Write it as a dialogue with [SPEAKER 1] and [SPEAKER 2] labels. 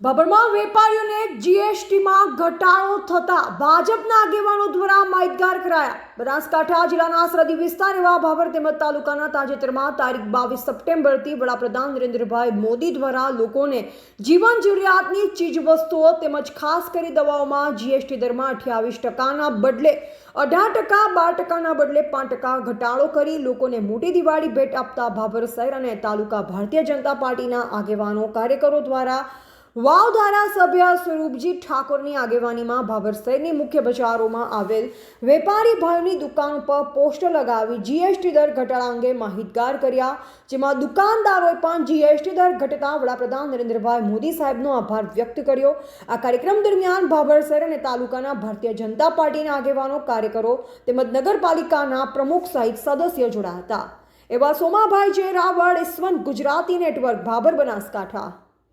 [SPEAKER 1] બાબરમાં વેપારીઓને જીએસટીમાં ઘટાડો થતા ભાજપના આગેવાનો દ્વારા માહિતગાર કરાયા. બનાસકાંઠા જિલ્લાના સરહદી વિસ્તાર એવા ભાભર તેમજ તાલુકાના તાજેતરમાં તારીખ બાવીસ સપ્ટેમ્બરથી વડાપ્રધાન નરેન્દ્રભાઈ મોદી દ્વારા લોકોને જીવન જરૂરિયાતની ચીજવસ્તુઓ તેમજ ખાસ કરી દવાઓમાં જીએસટી દરમાં અઠ્યાવીસ ટકાના બદલે અઢાર ટકા, બાર ટકાના બદલે પાંચ ટકા ઘટાડો કરી લોકોને મોટી દિવાળી ભેટ આપતા ભાભર શહેર અને તાલુકા ભારતીય જનતા પાર્ટીના આગેવાનો કાર્યકરો દ્વારા વાવ ધારાસભ્ય સ્વરૂપજી ઠાકોરની આગેવાનીમાં ભાભર શહેરની મુખ્ય બજારોમાં આવેલ વેપારી ભાઈઓની દુકાન પર પોસ્ટર લગાવી જીએસટી દર ઘટાડા અંગે માહિતગાર કર્યા, જેમાં દુકાનદારોએ પણ જીએસટી દર ઘટતા વડાપ્રધાન નરેન્દ્રભાઈ મોદી સાહેબનો આભાર વ્યક્ત કર્યો. આ કાર્યક્રમ દરમિયાન ભાભર શહેર અને તાલુકાના ભારતીય જનતા પાર્ટીના આગેવાનો, કાર્યકરો તેમજ નગરપાલિકાના પ્રમુખ સહિત સદસ્યો જોડાયા હતા. એવા સોમાભાઈ જે રાવળ ઈસવંત ગુજરાતી નેટવર્ક, ભાભર બનાસકાંઠા.